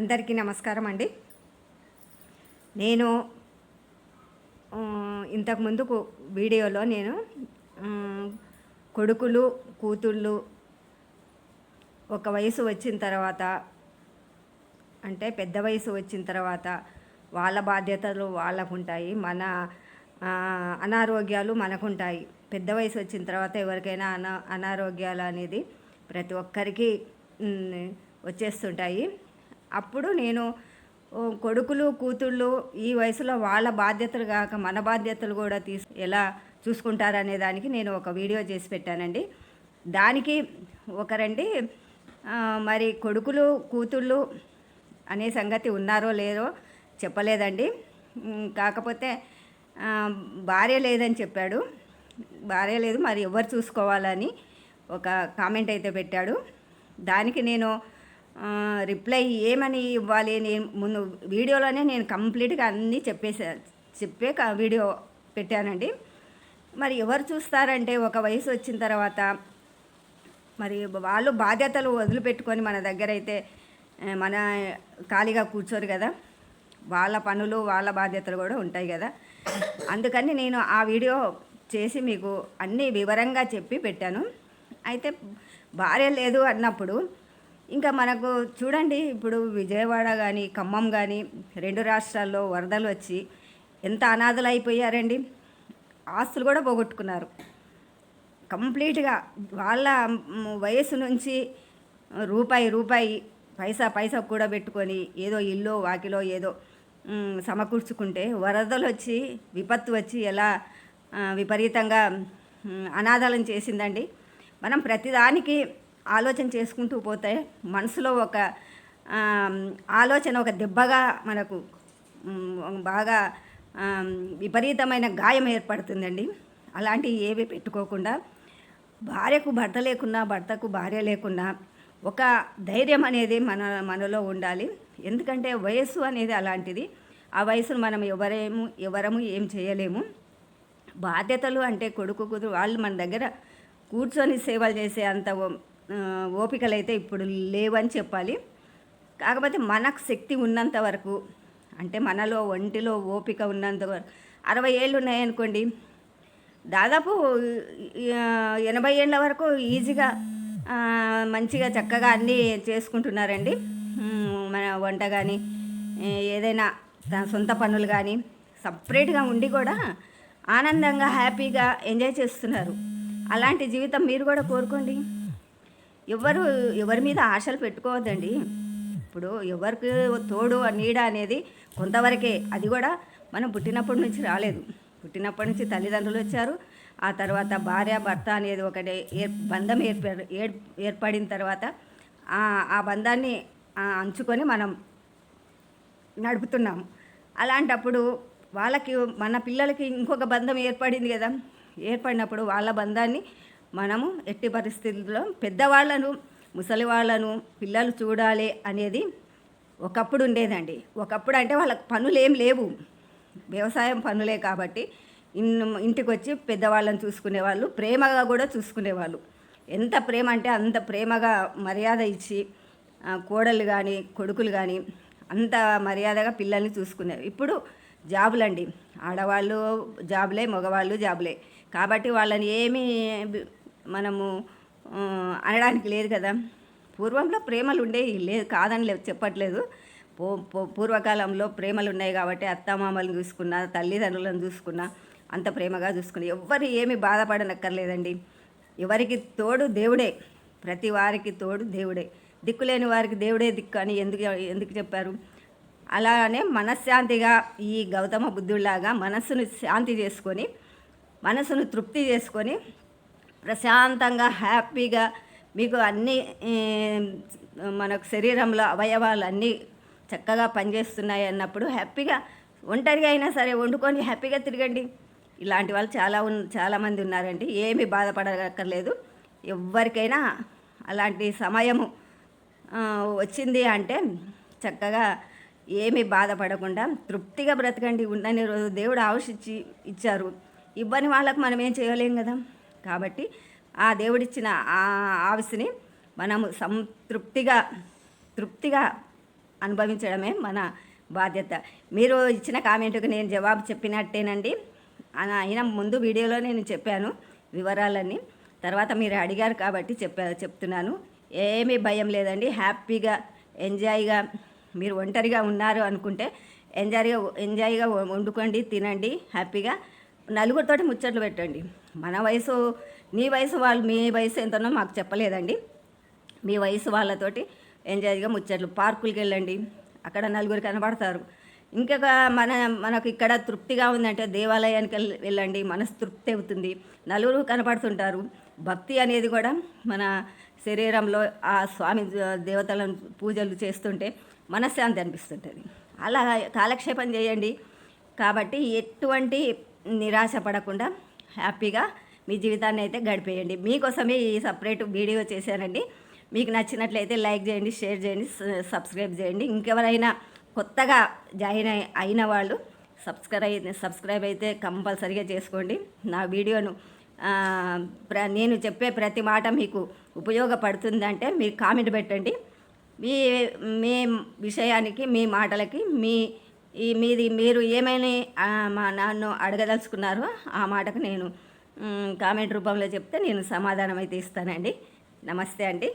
అందరికీ నమస్కారం అండి. నేను ఇంతకు ముందుకు వీడియోలో నేను కొడుకులు కూతుళ్ళు ఒక వయసు వచ్చిన తర్వాత అంటే పెద్ద వయసు వచ్చిన తర్వాత వాళ్ళ బాధ్యతలు వాళ్ళకు ఉంటాయి మన అనారోగ్యాలు మనకుంటాయి. పెద్ద వయసు వచ్చిన తర్వాత ఎవరికైనా అనా అనారోగ్యాలు అనేది ప్రతి ఒక్కరికి వచ్చేస్తుంటాయి. అప్పుడు నేను కొడుకులు కూతుళ్ళు ఈ వయసులో వాళ్ళ బాధ్యతలు కాక మన బాధ్యతలు కూడా తీసు ఎలా చూసుకుంటారనే దానికి నేను ఒక వీడియో చేసి పెట్టానండి. దానికి ఒకరండి మరి కొడుకులు కూతుళ్ళు అనే సంగతి ఉన్నారో లేదో చెప్పలేదండి. కాకపోతే భార్య లేదని చెప్పాడు. భార్య లేదు మరి ఎవరు చూసుకోవాలని ఒక కామెంట్ అయితే పెట్టాడు. దానికి నేను రిప్లై ఏమని ఇవ్వాలి? నేను ముందు వీడియోలోనే నేను కంప్లీట్గా అన్నీ చెప్పేసా చెప్పే క- వీడియో పెట్టానండి. మరి ఎవరు చూస్తారంటే ఒక వయసు వచ్చిన తర్వాత మరి వాళ్ళు బాధ్యతలు వదిలిపెట్టుకొని మన దగ్గర అయితే మన ఖాళీగా కూర్చోరు కదా. వాళ్ళ పనులు వాళ్ళ బాధ్యతలు కూడా ఉంటాయి కదా. అందుకని నేను ఆ వీడియో చేసి మీకు అన్నీ వివరంగా చెప్పి పెట్టాను. అయితే భార్య లేదు అన్నప్పుడు ఇంకా మనకు చూడండి ఇప్పుడు విజయవాడ కానీ ఖమ్మం కానీ రెండు రాష్ట్రాల్లో వరదలు వచ్చి ఎంత అనాథలు అయిపోయారండి ఆస్తులు కూడా పోగొట్టుకున్నారు. కంప్లీట్గా వాళ్ళ వయసు నుంచి రూపాయి రూపాయి పైసా పైసా కూడా పెట్టుకొని ఏదో ఇల్లు వాకిలో ఏదో సమకూర్చుకుంటే వరదలు వచ్చి విపత్తు వచ్చి ఎలా విపరీతంగా అనాథాలను చేసిందండి. మనం ప్రతిదానికి ఆలోచన చేసుకుంటూ పోతే మనసులో ఒక ఆలోచన ఒక దెబ్బగా మనకు బాగా విపరీతమైన గాయం ఏర్పడుతుందండి. అలాంటివి ఏవి పెట్టుకోకుండా భార్యకు భర్త లేకున్నా భర్తకు భార్య లేకున్నా ఒక ధైర్యం అనేది మన మనలో ఉండాలి. ఎందుకంటే వయస్సు అనేది అలాంటిది. ఆ వయసును మనం ఎవరేము ఎవరము ఏం చేయలేము. బాధ్యతలు అంటే కొడుకు కూతురు వాళ్ళు మన దగ్గర కూర్చొని సేవలు చేసే అంత ఓపికలు అయితే ఇప్పుడు లేవని చెప్పాలి. కాకపోతే మనకు శక్తి ఉన్నంత వరకు అంటే మనలో ఒంటిలో ఓపిక ఉన్నంత వరకు అరవై ఏళ్ళు ఉన్నాయనుకోండి దాదాపు ఎనభై ఏళ్ళ వరకు ఈజీగా మంచిగా చక్కగా అన్నీ చేసుకుంటున్నారండి. మన వంట కానీ ఏదైనా తన సొంత పనులు కానీ సపరేట్గా ఉండి కూడా ఆనందంగా హ్యాపీగా ఎంజాయ్ చేస్తున్నారు. అలాంటి జీవితం మీరు కూడా కోరుకోండి. ఎవరు ఎవరి మీద ఆశలు పెట్టుకోవద్దండి. ఇప్పుడు ఎవరికి తోడు నీడ అనేది కొంతవరకే. అది కూడా మనం పుట్టినప్పటి నుంచి రాలేదు. పుట్టినప్పటి నుంచి తల్లిదండ్రులు వచ్చారు. ఆ తర్వాత భార్య భర్త అనేది ఒకటి ఏర్ బంధం ఏర్పడి ఏర్ ఏర్పడిన తర్వాత ఆ బంధాన్ని అంచుకొని మనం నడుపుతున్నాము. అలాంటప్పుడు వాళ్ళకి మన పిల్లలకి ఇంకొక బంధం ఏర్పడింది కదా. ఏర్పడినప్పుడు వాళ్ళ బంధాన్ని మనము ఎట్టి పరిస్థితుల్లో పెద్దవాళ్ళను ముసలి వాళ్ళను పిల్లలు చూడాలి అనేది ఒకప్పుడు ఉండేదండి. ఒకప్పుడు అంటే వాళ్ళకి పనులు ఏం లేవు. వ్యవసాయం పనులే కాబట్టి ఇన్ ఇంటికి వచ్చి పెద్దవాళ్ళని చూసుకునేవాళ్ళు ప్రేమగా కూడా చూసుకునేవాళ్ళు ఎంత ప్రేమ అంటే అంత ప్రేమగా మర్యాద ఇచ్చి కోడలు కానీ కొడుకులు కానీ అంత మర్యాదగా పిల్లల్ని చూసుకునేవి ఇప్పుడు జాబులండి. ఆడవాళ్ళు జాబులే మగవాళ్ళు జాబులే. కాబట్టి వాళ్ళని ఏమీ మనము అనడానికి లేదు కదా. పూర్వంలో ప్రేమలు ఉండేవి లేదు కాదని లేదు చెప్పట్లేదు. పూర్వకాలంలో ప్రేమలు ఉన్నాయి కాబట్టి అత్తమామలను చూసుకున్నా తల్లిదండ్రులను చూసుకున్నా అంత ప్రేమగా చూసుకున్నా. ఎవరు ఏమి బాధపడనక్కర్లేదండి. ఎవరికి తోడు దేవుడే. ప్రతి వారికి తోడు దేవుడే. దిక్కులేని వారికి దేవుడే దిక్కు అని ఎందుకు ఎందుకు చెప్పారు? అలానే మనశ్శాంతిగా ఈ గౌతమ బుద్ధుడిలాగా మనస్సును శాంతి చేసుకొని మనసును తృప్తి చేసుకొని ప్రశాంతంగా హ్యాపీగా మీకు అన్ని మనకు శరీరంలో అవయవాలు అన్నీ చక్కగా పనిచేస్తున్నాయి అన్నప్పుడు హ్యాపీగా ఒంటరిగా అయినా సరే వండుకొని హ్యాపీగా తిరగండి. ఇలాంటి వాళ్ళు చాలా ఉన్ చాలామంది ఉన్నారండి. ఏమీ బాధపడక్కర్లేదు. ఎవరికైనా అలాంటి సమయము వచ్చింది అంటే చక్కగా ఏమీ బాధపడకుండా తృప్తిగా బ్రతకండి. ఉండని రోజు దేవుడు ఆవశించి ఇచ్చారు. ఇవ్వని వాళ్ళకు మనం ఏం చేయలేం కదా? కాబట్టి ఆ దేవుడిచ్చిన ఆ ఆవిసిని మనము సంతృప్తిగా తృప్తిగా అనుభవించడమే మన బాధ్యత. మీరు ఇచ్చిన కామెంట్కి నేను జవాబు చెప్పినట్టేనండి. అయినా ముందు వీడియోలో నేను చెప్పాను వివరాలన్నీ. తర్వాత మీరు అడిగారు కాబట్టి చెప్పా చెప్తున్నాను. ఏమీ భయం లేదండి. హ్యాపీగా ఎంజాయ్గా మీరు ఒంటరిగా ఉన్నారు అనుకుంటే ఎంజాయ్గా ఎంజాయ్గా వండుకోండి తినండి హ్యాపీగా. నలుగురితోటి ముచ్చట్లు పెట్టండి. మన వయసు నీ వయసు వాళ్ళు మీ వయసు ఎంతనో మాకు చెప్పలేదండి. మీ వయసు వాళ్ళతోటి ఎంజాయ్గా ముచ్చట్లు పార్కులకి వెళ్ళండి అక్కడ నలుగురు కనబడతారు. ఇంకొక మన మనకు ఇక్కడ తృప్తిగా ఉందంటే దేవాలయానికి వెళ్ళండి. మనసు తృప్తి అవుతుంది. నలుగురు కనపడుతుంటారు భక్తి అనేది కూడా మన శరీరంలో ఆ స్వామి దేవతలను పూజలు చేస్తుంటే మనశ్శాంతి అనిపిస్తుంటుంది. అలా కాలక్షేపం చేయండి. కాబట్టి ఎటువంటి నిరాశ పడకుండా హ్యాపీగా మీ జీవితాన్ని అయితే గడిపేయండి. మీకోసమే ఈ సపరేట్ వీడియో చేశానండి. మీకు నచ్చినట్లయితే లైక్ చేయండి షేర్ చేయండి సబ్స్క్రైబ్ చేయండి. ఇంకెవరైనా కొత్తగా జాయిన్ అయి అయిన వాళ్ళు సబ్స్క్రైబ్ సబ్స్క్రైబ్ అయితే కంపల్సరీగా చేసుకోండి. నా వీడియోను ప్ర నేను చెప్పే ప్రతి మాట మీకు ఉపయోగపడుతుందంటే మీరు కామెంట్ పెట్టండి. మీ మీ విషయానికి మీ మాటలకి మీ ఈ మీది మీరు ఏమైనా మా నన్ను అడగదలుచుకున్నారో ఆ మాటకు నేను కామెంట్ రూపంలో చెప్తే నేను సమాధానం అయితే ఇస్తానండి. నమస్తే అండి.